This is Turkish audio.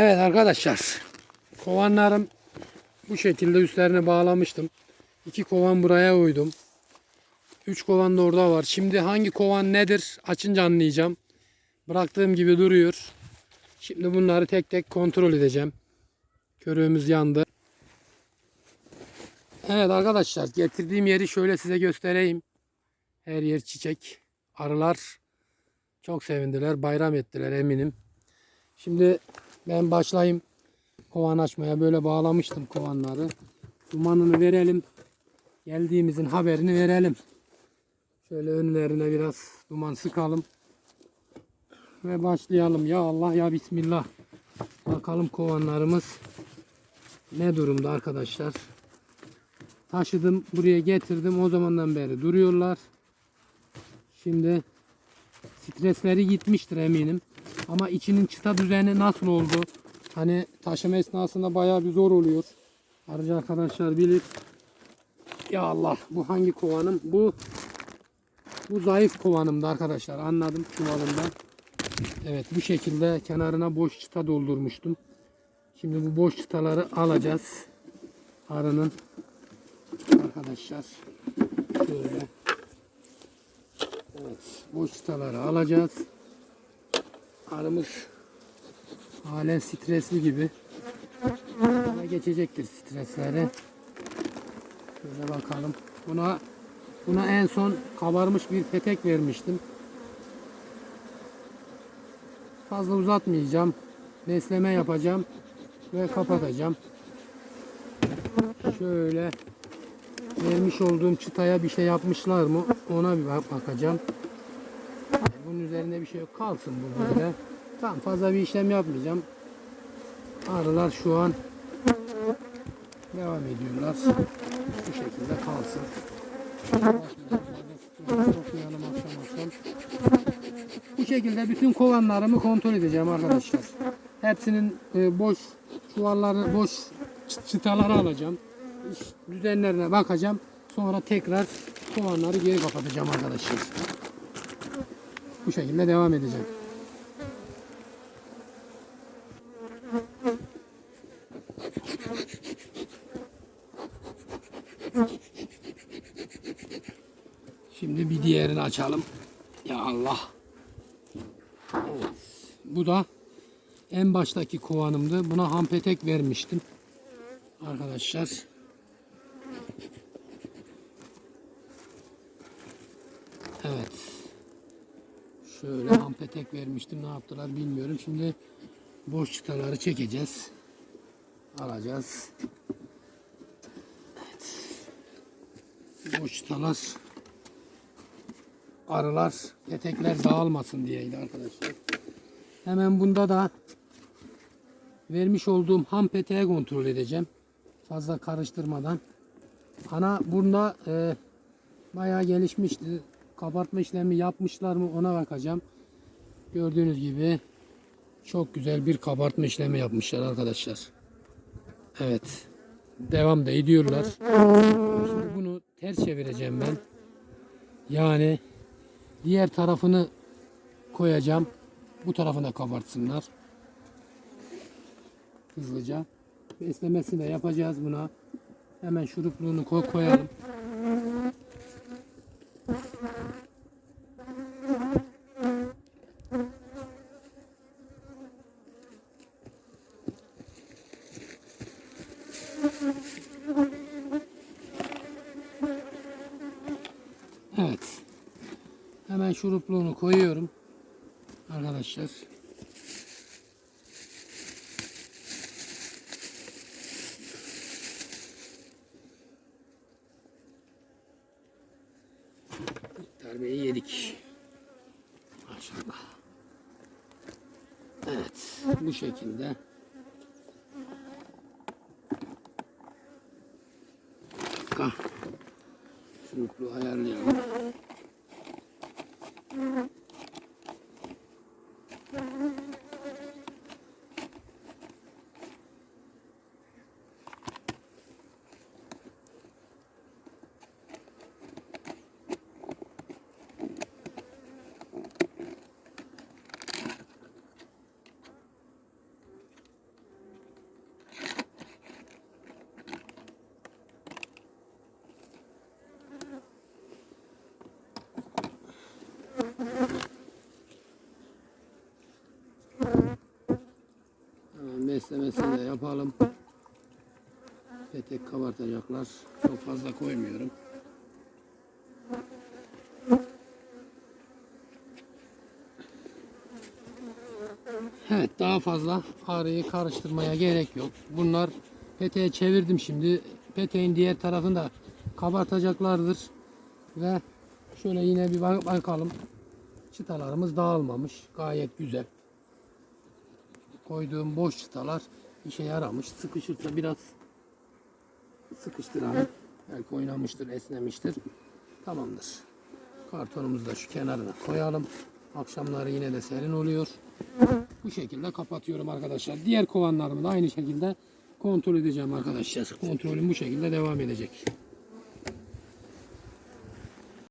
Evet arkadaşlar. Kovanlarım bu şekilde üstlerine bağlamıştım. İki kovan buraya uydum. Üç kovan da orada var. Şimdi hangi kovan nedir açınca anlayacağım. Bıraktığım gibi duruyor. Şimdi bunları tek tek kontrol edeceğim. Körüğümüz yandı. Evet arkadaşlar getirdiğim yeri şöyle size göstereyim. Her yer çiçek. Arılar çok sevindiler. Bayram ettiler eminim. Şimdi ben başlayayım kovan açmaya. Böyle bağlamıştım kovanları. Dumanını verelim. Geldiğimizin haberini verelim. Şöyle önlerine biraz duman sıkalım. Ve başlayalım. Ya Allah ya Bismillah. Bakalım kovanlarımız ne durumda arkadaşlar. Taşıdım buraya getirdim. O zamandan beri duruyorlar. Şimdi stresleri gitmiştir eminim. Ama içinin çıta düzeni nasıl oldu? Hani taşıma esnasında bayağı bir zor oluyor. Arıcı arkadaşlar bilir. Ya Allah bu hangi kovanım? Bu bu zayıf kovanımdı arkadaşlar. Anladım çuvalımdan. Evet bu şekilde kenarına boş çıta doldurmuştum. Şimdi bu boş çıtaları alacağız. Arının arkadaşlar şöyle Evet boş çıtaları alacağız. Arımız halen stresli gibi. Ama geçecektir stresleri. Şöyle bakalım. Buna buna en son kabarmış bir petek vermiştim. Fazla uzatmayacağım. Besleme yapacağım ve kapatacağım. Şöyle vermiş olduğum çıtaya bir şey yapmışlar mı ona bir bak- bakacağım. Bunun üzerinde bir şey yok. Kalsın bu böyle. Tam fazla bir işlem yapmayacağım. Arılar şu an devam ediyorlar. Bu şekilde kalsın. Bu şekilde bütün kovanlarımı kontrol edeceğim arkadaşlar. Hepsinin e, boş çuvalları, boş çı- çıtaları alacağım. Düzenlerine bakacağım. Sonra tekrar kovanları geri kapatacağım arkadaşlar. Bu şekilde devam edeceğim. Şimdi bir diğerini açalım. Ya Allah. Evet. Bu da en baştaki kovanımdı. Buna hampetek vermiştim. Arkadaşlar. Evet. Şöyle hampetek vermiştim. Ne yaptılar bilmiyorum. Şimdi boş çıtaları çekeceğiz. Alacağız. Evet. Boş çıtalar arılar, petekler dağılmasın diyeydi arkadaşlar. Hemen bunda da vermiş olduğum ham peteği kontrol edeceğim. Fazla karıştırmadan. Ana bunda e, bayağı gelişmişti. Kabartma işlemi yapmışlar mı ona bakacağım. Gördüğünüz gibi çok güzel bir kabartma işlemi yapmışlar arkadaşlar. Evet. Devam da ediyorlar. Şimdi bunu ters çevireceğim ben. Yani diğer tarafını koyacağım. Bu tarafına kabartsınlar. Hızlıca. Beslemesini de yapacağız buna. Hemen şurupluğunu koy koyalım. Evet. Hemen şurupluğunu koyuyorum. Arkadaşlar. Darbeyi yedik. Maşallah. Evet. Bu şekilde. Şurupluğu ayarlayalım. Esnemesini de yapalım. Petek kabartacaklar. Çok fazla koymuyorum. Evet daha fazla arıyı karıştırmaya gerek yok. Bunlar peteğe çevirdim şimdi. Peteğin diğer tarafını da kabartacaklardır. Ve şöyle yine bir bak- bakalım. Çıtalarımız dağılmamış. Gayet güzel. Koyduğum boş çıtalar işe yaramış. Sıkışırsa biraz sıkıştıralım. Belki oynamıştır, esnemiştir. Tamamdır. Kartonumuzu da şu kenarına koyalım. Akşamları yine de serin oluyor. Bu şekilde kapatıyorum arkadaşlar. Diğer kovanlarımı da aynı şekilde kontrol edeceğim arkadaşlar. Kontrolüm bu şekilde devam edecek.